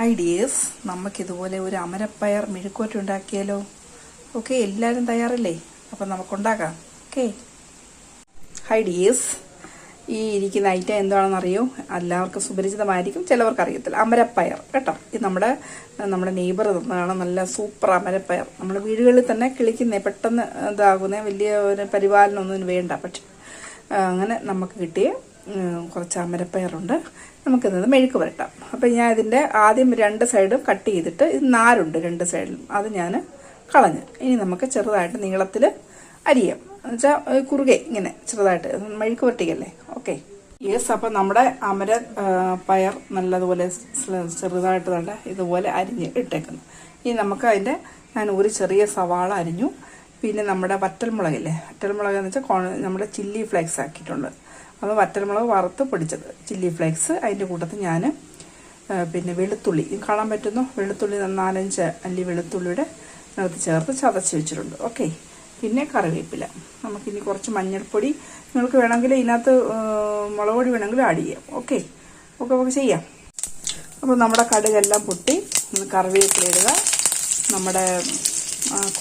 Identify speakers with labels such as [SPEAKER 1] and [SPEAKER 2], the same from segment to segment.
[SPEAKER 1] Hi dears നമുക്കിതുപോലെ ഒരു അമരപ്പയർ മെഴുക്കോറ്റ് ഉണ്ടാക്കിയാലോ ഓക്കെ എല്ലാവരും തയ്യാറല്ലേ? അപ്പം നമുക്കുണ്ടാക്കാം ഓക്കെ. ഹൈ ഡിയേഴ്സ് ഈ ഇരിക്കുന്ന ഐറ്റം എന്താണെന്ന് അറിയോ എല്ലാവർക്കും സുപരിചിതമായിരിക്കും. ചിലവർക്ക് അറിയത്തില്ല അമരപ്പയർ. കേട്ടോ? ഇത് നമ്മുടെ നമ്മുടെ നെയ്ബർ തന്നതാണ് നല്ല സൂപ്പർ അമരപ്പയർ. നമ്മൾ വീടുകളിൽ തന്നെ കിളിക്കുന്നേ പെട്ടെന്ന് ഇതാകുന്നേ വലിയ ഒരു പരിപാലനമൊന്നും വേണ്ട. പക്ഷെ അങ്ങനെ നമുക്ക് കിട്ടിയ കുറച്ച് അമരപ്പയറുണ്ട്. നമുക്കിന്നത് മെഴുക്ക് പുരട്ടാം. അപ്പം ഞാൻ ഇതിന്റെ ആദ്യം രണ്ട് സൈഡും കട്ട് ചെയ്തിട്ട് ഇത് നാരുണ്ട് രണ്ട് സൈഡിലും. അത് ഞാൻ കളഞ്ഞ്. ഇനി നമുക്ക് ചെറുതായിട്ട് നീളത്തിൽ അരിയാം. എന്നുവെച്ചാൽ കുറുകെ ഇങ്ങനെ ചെറുതായിട്ട്. മെഴുക്ക് പുരട്ടിക്കല്ലേ? ഓക്കെ. യെസ് അപ്പം നമ്മുടെ അമര പയർ നല്ലതുപോലെ ചെറുതായിട്ട് നല്ല ഇതുപോലെ അരിഞ്ഞ് ഇട്ടേക്കുന്നു. ഇനി നമുക്ക് അതിന്റെ ഞാൻ ഒരു ചെറിയ സവാള അരിഞ്ഞു. പിന്നെ നമ്മുടെ വറ്റൽമുളകില്ലേ? വറ്റൽമുളക് എന്ന് വെച്ചാൽ നമ്മുടെ ചില്ലി ഫ്ലേക്സ് ആക്കിയിട്ടുണ്ട്. അപ്പോൾ വറ്റൽമുളക് വറുത്ത് പൊടിച്ചത്. ചില്ലി ഫ്ലേക്സ് അതിന്റെ കൂട്ടത്തിൽ ഞാൻ പിന്നെ വെളുത്തുള്ളി. കാണാൻ പറ്റുന്നു? വെളുത്തുള്ളി നാലഞ്ച് അല്ലി വെളുത്തുള്ളിയുടെ അകത്ത് ചേർത്ത് ചതച്ച് വെച്ചിട്ടുണ്ട്. ഓക്കെ. പിന്നെ കറിവേപ്പില. നമുക്കിനി കുറച്ച് മഞ്ഞൾപ്പൊടി നിങ്ങൾക്ക് വേണമെങ്കിൽ ഇതിനകത്ത് മുളക് പൊടി വേണമെങ്കിൽ ആഡ് ചെയ്യാം. ഓക്കെ. ഓക്കെ നമുക്ക് ചെയ്യാം. അപ്പോൾ നമ്മുടെ കടുകെല്ലാം പൊട്ടി കറിവേപ്പില ഇടുക. നമ്മുടെ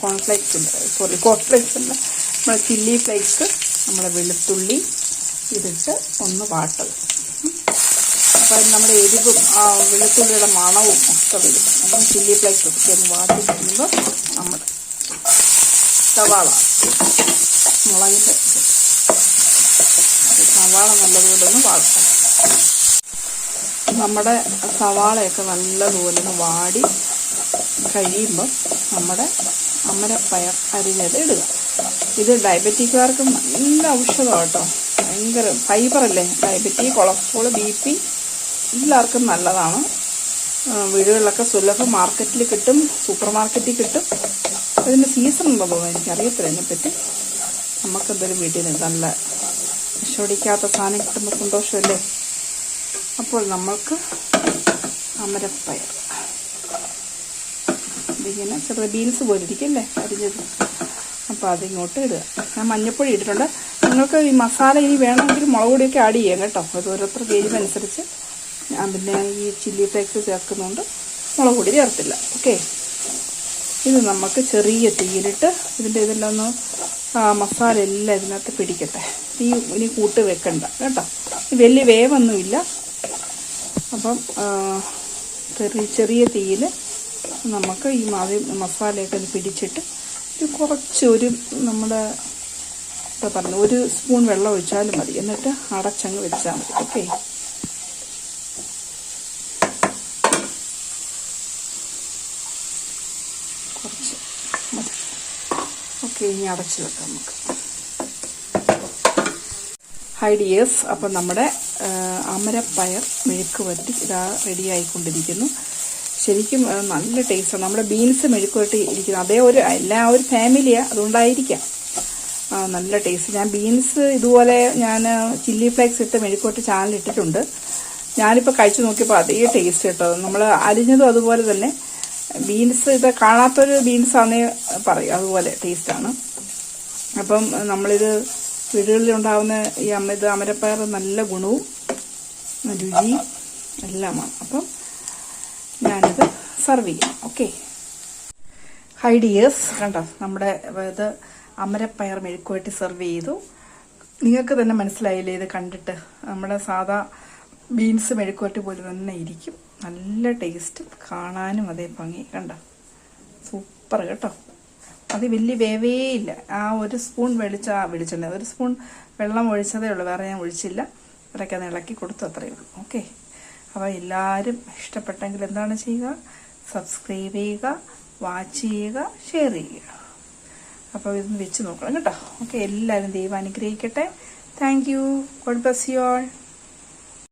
[SPEAKER 1] കോൺഫ്ലേക്സ് ഉണ്ട്. സോറി കോൺഫ്ലേക്സ് ഉണ്ട്. നമ്മൾ ചില്ലി ഫ്ലേക്സ് നമ്മൾ വെളുത്തുള്ളി ഇതിട്ട് ഒന്ന് വാട്ടുക അപ്പം നമ്മുടെ എരിവും ആ വെളുത്തുള്ളിയുടെ മണവും ഒക്കെ വരും. നമ്മൾ ചില്ലി ഫ്ലേക്സ് ഒക്കെ ഒന്ന് വാട്ടി കഴിയുമ്പോൾ നമ്മൾ സവാള. മുളകിന്റെ സവാള നല്ലതുപോലെ ഒന്ന് വാട്ടും നമ്മുടെ സവാളയൊക്കെ നല്ലതുപോലെ ഒന്ന് വാടി കഴിയുമ്പോൾ നമ്മുടെ അമരപ്പയർ അരിഞ്ഞത് ഇടുക. ഇത് ഡയബറ്റിക്കാർക്ക് നല്ല ഔഷധമാണ് കേട്ടോ ഭയങ്കര ഫൈബറല്ലേ ഡയബറ്റിക് കൊളസ്ട്രോൾ ബി പി എല്ലാവർക്കും നല്ലതാണ്. വീടുകളിലൊക്കെ സുലഭ മാർക്കറ്റിൽ കിട്ടും സൂപ്പർ മാർക്കറ്റിൽ കിട്ടും. അതിന്റെ സീസൺ ഉണ്ടോ തോന്നുന്നു? എനിക്കറിയത്തില്ല. അതിനെപ്പറ്റി നമുക്കെന്തായാലും വീട്ടിൽ നല്ല വിഷോടിക്കാത്ത സാധനം കിട്ടുമ്പോൾ സന്തോഷമല്ലേ? അപ്പോൾ നമ്മൾക്ക് അമരപ്പയർ ഇതിങ്ങനെ ചെറിയ ബീൻസ് പോലെ അല്ലേ അരിഞ്ഞത്. അപ്പോൾ അതിങ്ങോട്ട് ഇടുക. ഞാൻ മഞ്ഞപ്പൊടി ഇട്ടിട്ടുണ്ട്. നിങ്ങൾക്ക് ഈ മസാല ഇനി വേണമെങ്കിൽ മുളക് പൊടിയൊക്കെ ആഡ് ചെയ്യാം കേട്ടോ. അത് ഓരോരുത്തർ എരിവനുസരിച്ച് ഞാൻ പിന്നെ ഈ ചില്ലി ഫ്ലേക്സ് ചേർക്കുന്നുണ്ട്. മുളക് പൊടി ചേർത്തില്ല. ഓക്കെ ഇത് നമുക്ക് ചെറിയ തീയിലിട്ട് ഇതിന്റെ ഇതെല്ലാം ഒന്ന് മസാല എല്ലാം ഇതിനകത്ത് പിടിക്കട്ടെ. തീ ഇനി കൂട്ട് വെക്കണ്ട കേട്ടോ. വലിയ വേവൊന്നുമില്ല. അപ്പം ചെറിയ ചെറിയ തീയിൽ നമുക്ക് ഈ മാവി മസാലയൊക്കെ ഒന്ന് പിടിച്ചിട്ട് ഒരു കുറച്ചൊരു നമ്മുടെ ഇപ്പോൾ പറഞ്ഞു ഒരു സ്പൂൺ വെള്ളം ഒഴിച്ചാലും മതി. എന്നിട്ട് അടച്ചങ്ങ് വെച്ചാൽ മതി. ഓക്കെ? കുറച്ച് മതി. ഓക്കെ ഇനി അടച്ച് വെക്കാം നമുക്ക്. ഹൈ ഡിയേഴ്സ് അപ്പം നമ്മുടെ അമരപ്പയർ മെഴുക്ക് വറ്റി ഇതാ റെഡി ആയിക്കൊണ്ടിരിക്കുന്നു. ശരിക്കും നല്ല ടേസ്റ്റാണ് നമ്മുടെ ബീൻസ് മെഴുക്ക് ഇരിക്കുന്നത്. ഇരിക്കുന്നു അതേ ഒരു എല്ലാ ഒരു ഫാമിലിയാണ് അതുകൊണ്ടായിരിക്കാം. നല്ല ടേസ്റ്റ് ഞാൻ ബീൻസ് ഇതുപോലെ ഞാൻ ചില്ലി ഫ്ലേക്സ് ഇട്ട് മെഴുക്കോട്ട് ചാനലിട്ടിട്ടുണ്ട് ഞാനിപ്പോൾ കഴിച്ചു നോക്കിയപ്പോൾ അതേ ടേസ്റ്റ് കേട്ടോ. നമ്മൾ അരിഞ്ഞതും അതുപോലെ തന്നെ ബീൻസ് ഇത് കാണാത്തൊരു ബീൻസ് ആണെന്നേ പറയും. അതുപോലെ ടേസ്റ്റാണ് അപ്പം നമ്മളിത് വീടുകളിൽ ഉണ്ടാകുന്ന ഈ അമ്മ ഇത് അമരപ്പയർ നല്ല ഗുണവും രുചി എല്ലാമാണ്. അപ്പം ഞാനിത് സെർവ് ചെയ്യാം. ഓക്കെ ഹൈ ഡിയേഴ്സ് കണ്ടോ? നമ്മുടെ ഇത് അമരപ്പയർ മെഴുക്കുവരട്ടി സെർവ് ചെയ്തു. നിങ്ങൾക്ക് തന്നെ മനസ്സിലായില്ലേ ഇത് കണ്ടിട്ട്? നമ്മുടെ സാധാ ബീൻസ് മെഴുക്കുവരട്ടി പോലെ തന്നെ ഇരിക്കും. നല്ല ടേസ്റ്റ് കാണാനും അതേ ഭംഗി. കണ്ടോ? സൂപ്പർ കേട്ടോ. അത് വലിയ വേവേ ഇല്ല. ആ ഒരു സ്പൂൺ വെളിച്ച വെളിച്ചെണ്ണ ഒരു സ്പൂൺ വെള്ളം ഒഴിച്ചതേ ഉള്ളൂ. വേറെ ഞാൻ ഒഴിച്ചില്ല. ഇടയ്ക്ക് അത് ഇളക്കി കൊടുത്തു അത്രയേ ഉള്ളൂ. ഓക്കെ അപ്പോൾ എല്ലാവരും ഇഷ്ടപ്പെട്ടെങ്കിൽ എന്താണ് ചെയ്യുക? സബ്സ്ക്രൈബ് ചെയ്യുക വാച്ച് ചെയ്യുക ഷെയർ ചെയ്യുക. അപ്പോൾ ഇതൊന്ന് വെച്ച് നോക്കണം കേട്ടോ. ഓക്കെ എല്ലാവരും ദൈവം അനുഗ്രഹിക്കട്ടെ. Thank you God bless you all